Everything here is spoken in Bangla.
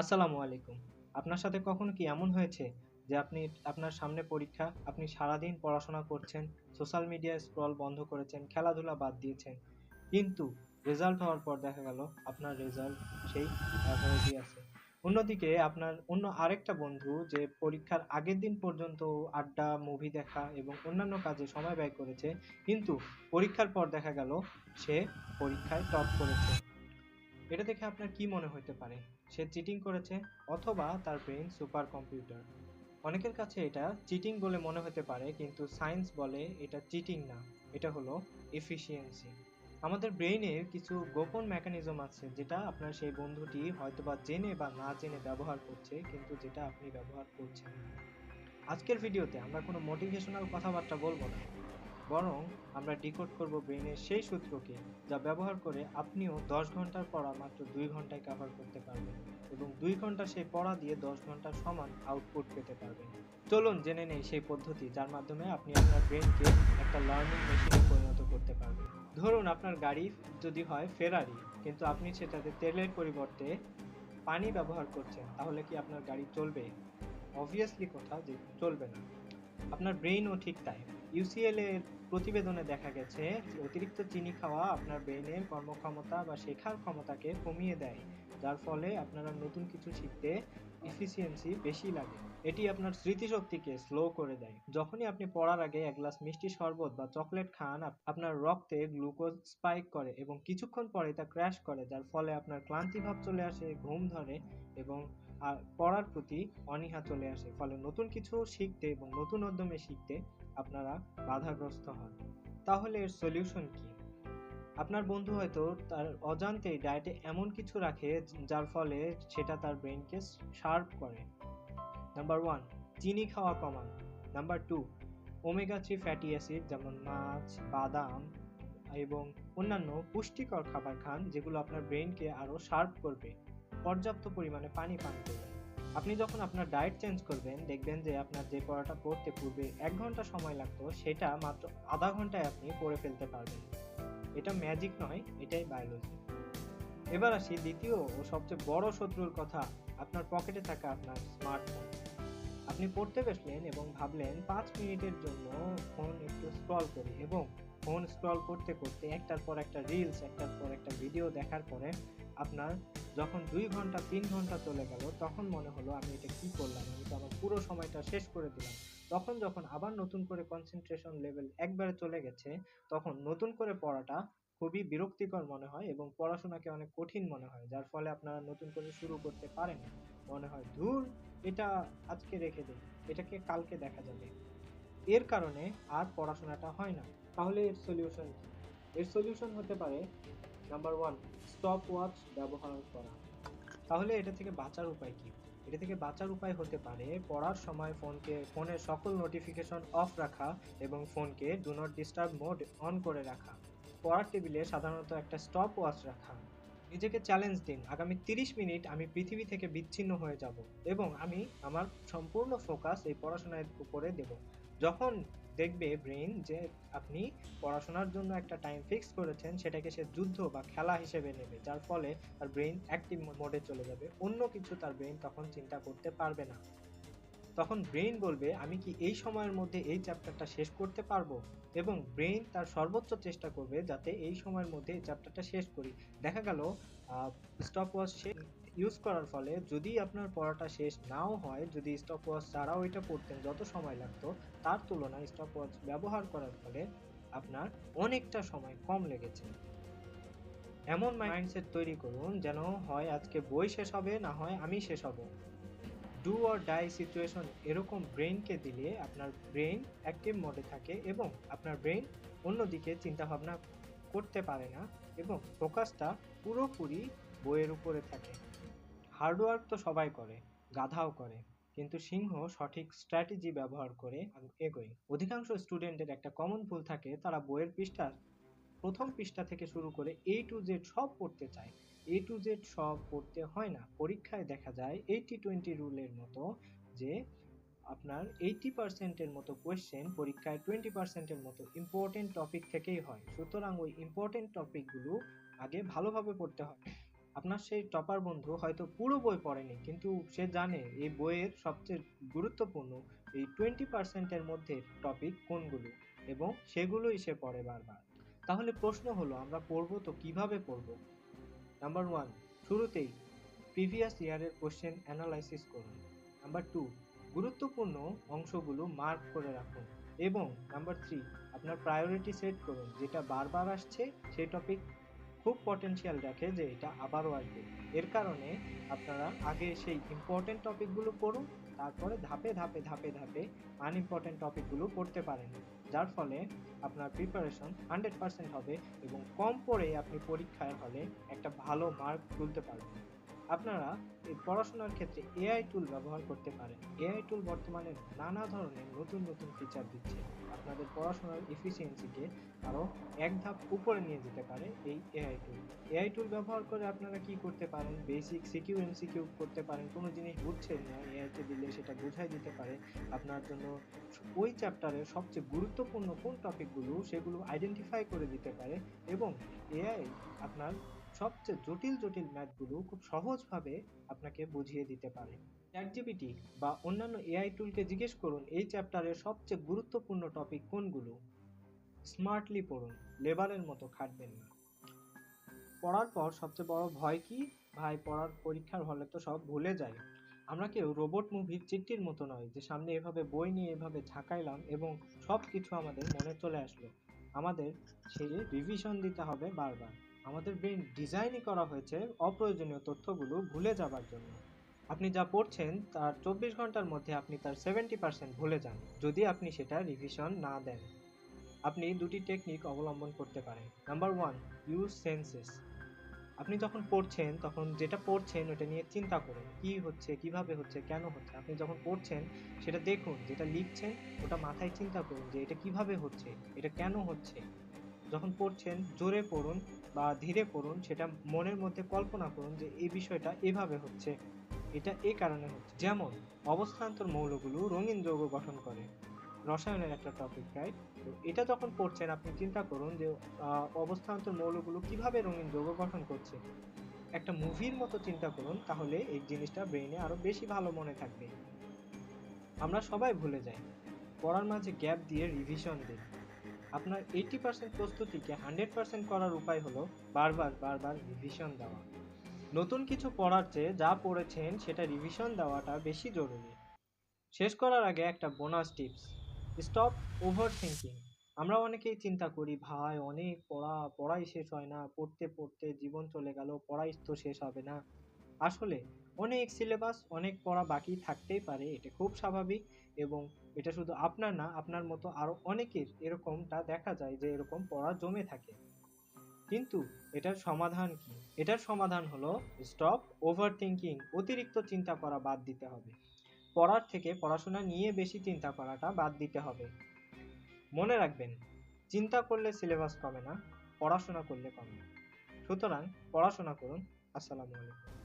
আসসালামু আলাইকুম। আপনার সাথে কখনো কি এমন হয়েছে যে আপনি, আপনার সামনে পরীক্ষা, আপনি সারাদিন পড়াশোনা করছেন, সোশ্যাল মিডিয়া স্ক্রল বন্ধ করেছেন, খেলাধুলা বাদ দিয়েছেন, কিন্তু রেজাল্ট হওয়ার পর দেখা গেল আপনার রেজাল্ট সেই অ্যাভারেজই আছে। অন্যদিকে আপনার অন্য আরেকটা বন্ধু যে পরীক্ষার আগের দিন পর্যন্ত আড্ডা মুভি দেখা এবং অন্যান্য কাজে সময় ব্যয় করেছে, কিন্তু পরীক্ষার পর দেখা গেল সে পরীক্ষায় টপ করেছে। এটা দেখে আপনার কি মনে হতে পারে? সে চিটিং করেছে অথবা তার ব্রেন সুপার কম্পিউটার অনেকের কাছে এটা চিটিং বলে মনে হতে পারে, কিন্তু সায়েন্স বলে এটা চিটিং না। এটা হলো এফিসিয়েন্সি আমাদের ব্রেইনের কিছু গোপন মেকানিজম আছে, যেটা আপনার সেই বন্ধুটি হয়তোবা জেনে বা না জেনে ব্যবহার করছে, কিন্তু যেটা আপনি ব্যবহার করছেন আজকের ভিডিওতে আমরা কোনো মোটিভেশনাল কথাবার্তা বলব না। বরং আমরা ডিকোড করব ব্রেনের সেই সূত্রকে যা ব্যবহার করে আপনিও দশ ঘণ্টার পড়া মাত্র দুই ঘন্টায় কভার করতে পারবেন এবং দুই ঘণ্টা সেই পড়া দিয়ে দশ ঘণ্টার সমান আউটপুট পেতে পারবেন। চলুন জেনে নেই সেই পদ্ধতি যার মাধ্যমে আপনি আপনার ব্রেনকে একটা লার্নিং মেশিনে পরিণত করতে পারবেন। ধরুন আপনার গাড়ি যদি হয় ফেরারি কিন্তু আপনি সেটাতে তেলের পরিবর্তে পানি ব্যবহার করছেন, তাহলে কি আপনার গাড়ি চলবে? অবভিয়াসলি কথা যে চলবে না। আপনার ব্রেইনও ঠিক তাই। ইউসিএল এর প্রতিবেদনে দেখা গেছে অতিরিক্ত চিনি খাওয়া আপনার ব্রেইনের কর্মক্ষমতা বা শেখার ক্ষমতাকে কমিয়ে দেয়, যার ফলে আপনারা নতুন কিছু শিখতে ইফিসিয়েন্সি বেশি লাগে। এটি আপনার স্মৃতিশক্তিকে স্লো করে দেয়। যখনই আপনি পড়ার আগে এক গ্লাস মিষ্টি শরবত বা চকলেট খান আপনার রক্তে গ্লুকোজ স্পাইক করে এবং কিছুক্ষণ পরে তা ক্র্যাশ করে, যার ফলে আপনার ক্লান্তি ভাব চলে আসে, ঘুম ধরে এবং আর পড়ার প্রতি অনীহা চলে আসে। ফলে নতুন কিছু শিখতে এবং নতুন উদ্যমে শিখতে আপনারা বাধাগ্রস্ত হন। তাহলে এর সলিউশন কি? আপনার বন্ধু হয়তো তার অজান্তেই ডায়েটে এমন কিছু রাখে যার ফলে সেটা তার ব্রেনকে শার্প করে। নাম্বার ওয়ান চিনি খাওয়া কমান। Number two omega three fatty acid যেমন মাছ, বাদাম এবং অন্যান্য পুষ্টিকর খাবার খান যেগুলো আপনার ব্রেনকে আরও শার্প করবে। পর্যাপ্ত পরিমাণে পানি পান করবেন আপনি যখন আপনার ডায়েট চেঞ্জ করবেন, দেখবেন যে আপনার যে পড়াটা পড়তে পূর্বে এক ঘণ্টা সময় লাগতো, সেটা মাত্র আধা ঘন্টায় আপনি পড়ে ফেলতে পারবেন। এটা ম্যাজিক নয়, এটাই বায়োলজি এবার আসি দ্বিতীয় ও সবচেয়ে বড় শত্রুর কথা, আপনার পকেটে থাকা আপনার স্মার্টফোন আপনি পড়তে বসলেন এবং ভাবলেন, পাঁচ মিনিটের জন্য ফোন একটু স্ক্রল করি এবং ফোন স্ক্রল করতে করতে একটার পর একটা রিলস একটার পর একটা ভিডিও দেখার পরে আপনার যখন দুই ঘণ্টা, তিন ঘণ্টা চলে গেল, তখন মনে হলো আমি এটা কি করলাম? আমি তো আমার পুরো সময়টা শেষ করে দিলাম। তখন যখন আবার নতুন করে কনসেন্ট্রেশন লেভেল একবারে চলে গেছে, তখন নতুন করে পড়াটা খুবই বিরক্তিকর মনে হয় এবং পড়াশোনাকে অনেক কঠিন মনে হয়। যার ফলে আপনারা নতুন করে শুরু করতে পারেন। মনে হয়, ধুর, এটা আজকে রেখে দিই এটাকে কালকে দেখা যাবে। এর কারণে আর পড়াশোনাটা হয় না। তাহলে এর সলিউশন এর সলিউশন হতে পারে নাম্বার ওয়ান স্টপ ওয়াচ ব্যবহার করা। তাহলে এটা থেকে বাঁচার উপায় কি? এটা থেকে বাঁচার উপায় হতে পারে পড়ার সময় ফোনকে ফোনের সকল নোটিফিকেশন অফ রাখা এবং ফোনকে do not disturb mode on করে রাখা। পড়ার টেবিলে সাধারণত একটা স্টপ ওয়াচ রাখা। নিজেকে চ্যালেঞ্জ দিন। আগামী তিরিশ মিনিট আমি পৃথিবী থেকে বিচ্ছিন্ন হয়ে যাব এবং আমি আমার সম্পূর্ণ ফোকাস এই পড়াশোনার উপরে দেব। যখন দেখবে ব্রেন যে আপনি পড়াশোনার জন্য একটা টাইম ফিক্স করেছেন, সেটাকে সে যুদ্ধ বা খেলা হিসেবে নেবে। যার ফলে তার ব্রেন অ্যাক্টিভ মোডে চলে যাবে। অন্য কিছু তার ব্রেন তখন চিন্তা করতে পারবে না। তখন ব্রেন বলবে, আমি কি এই সময়ের মধ্যে এই চ্যাপ্টারটা শেষ করতে পারব? এবং ব্রেন তার সর্বোচ্চ চেষ্টা করবে যাতে এই সময়ের মধ্যে এই চ্যাপ্টারটা শেষ করি। দেখা গেল স্টপ ওয়াচ ইউজ করার ফলে যদি আপনার পড়াটা শেষ নাও হয়, যদি স্টপ ওয়াচ ছাড়াও এটা পড়তেন যত সময় লাগতো, তার তুলনায় স্টপ ওয়াচ ব্যবহার করার ফলে আপনার অনেকটা সময় কম লেগেছে। এমন মাইন্ডসেট তৈরি করুন যেন হয় আজকে বই শেষ হবে, না হয় আমি শেষ হব। ডু অর ডাই সিচুয়েশন এরকম ব্রেনকে দিলে আপনার ব্রেন অ্যাক্টিভ মোডে থাকে এবং আপনার ব্রেন অন্যদিকে চিন্তা ভাবনা করতে পারে না এবং ফোকাসটা পুরোপুরি বইয়ের উপরে থাকে। হার্ডওয়ার্ক তো সবাই করে, গাধাও করে, কিন্তু সিংহ সঠিক স্ট্র্যাটেজি ব্যবহার করে এগোয়। অধিকাংশ স্টুডেন্টের একটা কমন ভুল থাকে, তারা বইয়ের পৃষ্ঠার প্রথম পৃষ্ঠা থেকে শুরু করে এ টু জেড সব পড়তে চায়। এ টু জেড সব পড়তে হয় না। পরীক্ষায় দেখা যায় এইটি টোয়েন্টি রুলের মতো যে আপনার এইটি পার্সেন্টের মতো কোয়েশ্চেন পরীক্ষায় টোয়েন্টি পার্সেন্টের মতো ইম্পর্টেন্ট টপিক থেকেই হয়। সুতরাং ওই ইম্পর্টেন্ট টপিকগুলো আগে ভালোভাবে পড়তে হবে আপনার সেই টপার বন্ধু হয়তো পুরো বই পড়েনি, কিন্তু সে জানে এই বইয়ের সবচেয়ে গুরুত্বপূর্ণ এই টোয়েন্টি পার্সেন্টের মধ্যে টপিক কোনগুলো এবং সেগুলোই সে পড়ে বারবার। তাহলে প্রশ্ন হলো, আমরা পড়ব তো কীভাবে পড়ব? নাম্বার ওয়ান শুরুতেই প্রিভিয়াস ইয়ারের কোশ্চেন অ্যানালাইসিস করুন। নাম্বার টু গুরুত্বপূর্ণ অংশগুলো মার্ক করে রাখুন। এবং নাম্বার থ্রি আপনার প্রায়োরিটি সেট করুন, যেটা বারবার আসছে সেই টপিক খুব পটেনশিয়াল রাখে যে এটা আবারও আসবে। এর কারণে আপনারা আগে সেই ইম্পর্টেন্ট টপিকগুলো পড়ুন, তারপরে ধাপে ধাপে ধাপে ধাপে আনইম্পর্টেন্ট টপিকগুলো পড়তে পারেন। যার ফলে আপনার প্রিপারেশন হান্ড্রেড পার্সেন্ট হবে এবং কম পড়ে আপনি পরীক্ষায় হলে একটা ভালো মার্ক তুলতে পারবেন। আপনারা এই পড়াশোনার ক্ষেত্রে এআই টুল ব্যবহার করতে পারেন। এআই টুল বর্তমানে নানা ধরনের নতুন নতুন ফিচার দিচ্ছে। আপনাদের পড়াশোনার এফিসিয়েন্সিকে আরও এক ধাপ উপরে নিয়ে যেতে পারে এই এআই টুল এআই টুল ব্যবহার করে আপনারা কি করতে পারেন? বেসিক সিকিউ এমসিকিউ করতে পারেন। কোনো জিনিস বুঝছেন না এআইতে দিলে সেটা বোঝাই দিতে পারে। আপনার জন্য ওই চ্যাপ্টারের সবচেয়ে গুরুত্বপূর্ণ কোন টপিকগুলো সেগুলো আইডেন্টিফাই করে দিতে পারে এবং এআই আপনার সবচেয়ে জটিল জটিল ম্যাথগুলো খুব সহজভাবে আপনাকে বুঝিয়ে দিতে পারে। চ্যাটজিপিটি বা অন্যান্য এআই টুলকে জিজ্ঞেস করুন, এই চ্যাপ্টারের সবচেয়ে গুরুত্বপূর্ণ টপিক কোনগুলো? স্মার্টলি পড়ুন, লেবারের মতো খাটবেন না। পড়ার পর সবচেয়ে বড় ভয় কি? ভাই, পড়ার পরীক্ষার হলে তো সব ভুলে যায় আমরা কেউ রোবট মুভির চিট্টির মতো নয় যে সামনে এভাবে বই নিয়ে এভাবে ঝাঁকাইলাম এবং সব কিছু আমাদের মনে চলে আসলো। আমাদের সেই রিভিশন দিতে হবে বারবার। আমাদের ব্রেন ডিজাইনই করা হয়েছে অপ্রয়োজনীয় তথ্যগুলো ভুলে যাবার জন্য। আপনি যা পড়ছেন তার চব্বিশ ঘণ্টার মধ্যে আপনি তার সেভেন্টি পার্সেন্ট ভুলে যান, যদি আপনি সেটা রিভিশন না দেন। আপনি দুটি টেকনিক অবলম্বন করতে পারেন। নাম্বার ওয়ান ইউজ সেন্সেস আপনি যখন পড়ছেন, তখন যেটা পড়ছেন ওটা নিয়ে চিন্তা করুন, কি হচ্ছে, কীভাবে হচ্ছে, কেন হচ্ছে। আপনি যখন পড়ছেন, সেটা দেখুন, যেটা লিখছেন, ওটা মাথায় চিন্তা করুন যে এটা কীভাবে হচ্ছে, এটা কেন হচ্ছে। যখন পড়ছেন, জোরে পড়ুন বা ধীরে পড়ুন, সেটা মনের মধ্যে কল্পনা করুন যে এই বিষয়টা এভাবে হচ্ছে। এটা এ কারণে হচ্ছে। যেমন, অবস্থান্তর মৌলগুলো রঙিন যৌগ গঠন করে। রসায়নের একটা টপিক রাইট তো এটা যখন পড়ছেন, আপনি চিন্তা করুন যে অবস্থান্তর মৌলগুলো কীভাবে রঙিন যৌগ গঠন করছে। একটা মুভির মতো চিন্তা করুন, তাহলে এই জিনিসটা ব্রেইনে আরও বেশি ভালো মনে থাকবে। আমরা সবাই ভুলে যাই। পড়ার মাঝে গ্যাপ দিয়ে রিভিশন দিন আপনার এইটি পার্সেন্ট প্রস্তুতিকে হান্ড্রেড পার্সেন্ট করার উপায় হলো বারবার বারবার রিভিশন দেওয়া। নতুন কিছু পড়ার চেয়ে যা পড়েছেন সেটা রিভিশন দেওয়াটা বেশি জরুরি। শেষ করার আগে একটা bonus tips stop overthinking আমরা অনেকেই চিন্তা করি, ভাই, অনেক পড়া, পড়াই শেষ হয় না। পড়তে পড়তে জীবন চলে গেল, পড়াই তো শেষ হবে না। আসলে অনেক সিলেবাস অনেক পড়া বাকি থাকতেই পারে। এটা খুব স্বাভাবিক। এবং এটা শুধু আপনার না, আপনার মতো আরও অনেকের এরকমটা দেখা যায় যে এরকম পড়া জমে থাকে। কিন্তু এটার সমাধান কি? এটার সমাধান হলো স্টপ ওভার থিঙ্কিং অতিরিক্ত চিন্তা করা বাদ দিতে হবে। পড়ার থেকে পড়াশোনা নিয়ে বেশি চিন্তা করাটা বাদ দিতে হবে। মনে রাখবেন, চিন্তা করলে সিলেবাস কমে না, পড়াশোনা করলে কমে সুতরাং পড়াশোনা করুন। আসসালামু আলাইকুম।